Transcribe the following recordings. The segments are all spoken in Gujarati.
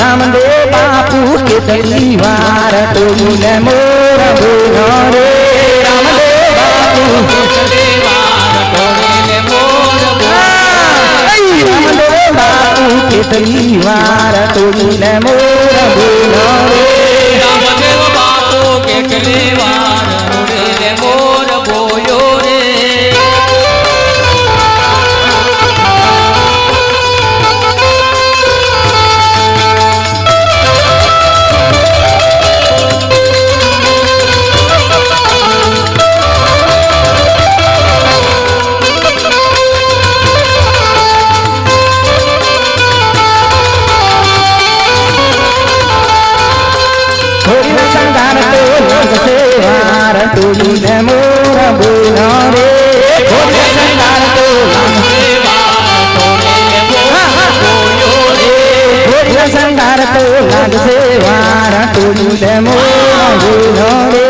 रामदेव बापू के दलीवार टोल मोर रे रामदेव बापू रामदेव बापू के दलीवार मोर बोलो रामदेव बापू के दलीवार વાર ટોળીને મોર બોલો રે સંગાર તો લાગશે વાર મોર બોલો રે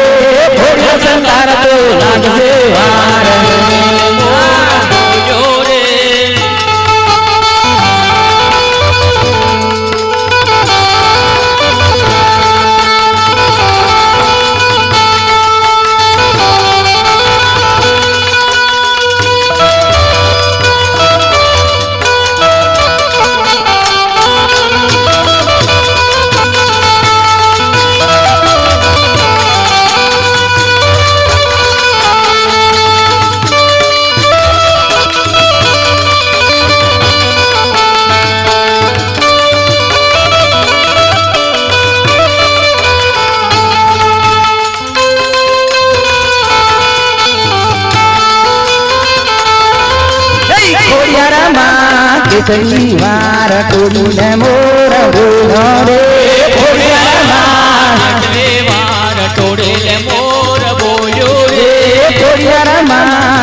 ખોખો સંતાર તો લાગશે વાર ખોડિયારમાં કેટલી વાર ટોળીને મોર બોલો રે ખોડિયારમાં કેટલી વાર ટોળીને મોર બોલો રે ખોડિયારમાં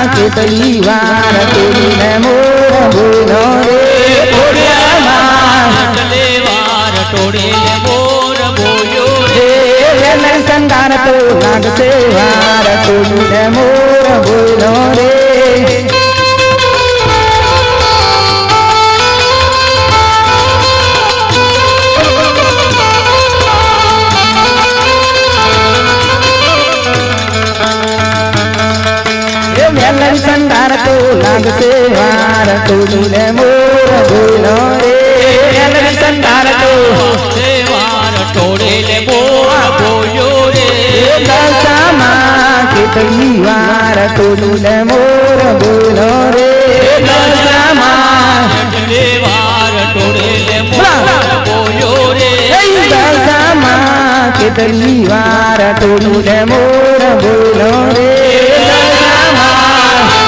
સંગાર તો લાગશે વાર લાગશે વાર ટોળીને મોર ભૂલો રે. વેલણ સંતાર તો ટોળેલે બોર બોલ્યો રે. એ દશામાં કેટલી વાર ટોળીને મોર ભૂલો રે. દશામાં વાર ટોળેલે મોર બોલ્યો રે દશામાં કેટલી વાર ટોળીને મોર બોલો રે. દશામાં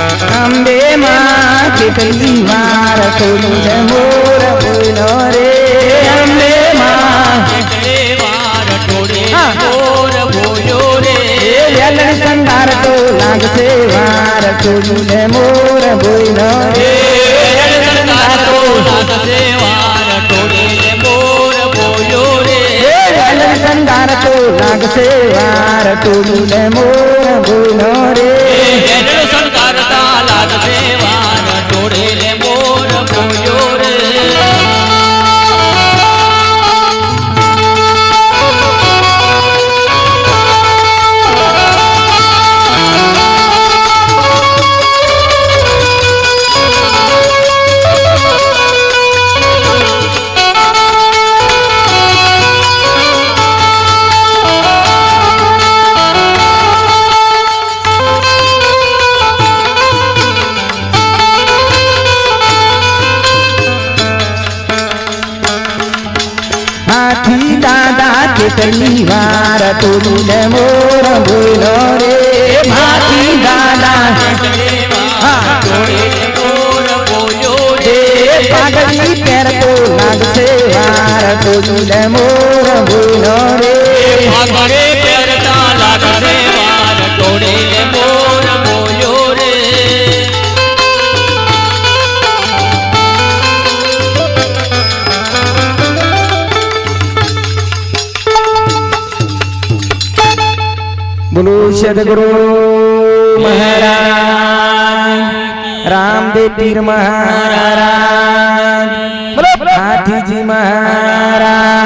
અંબે માં કેટલી વાર તોડીને મોર બોલો રે. અંબે માં એટલે વાર ટોળે મોર બોલ્યો રે વેલણ સંગાર તો લાગશે વાર તોડીને મોર બોલો રે. સંગારતો લાગશે વાર ટોળે મોર બોલ્યો રે. વેલણ તો લાગશે વાર તોડીને મોર બોલ્યો રે. વેલણ સંગારતા લાગશે વાર ટોળે કેટલી વાર તોડીને મોર ભૂલો રે. ભાતી દાદા પાઘડી પહેરતો લાગશે વાર તોડીને મોર ભૂલો રે. આગળે सदगुरु महाराज राम पीर महाराज। हाथी जी महाराज।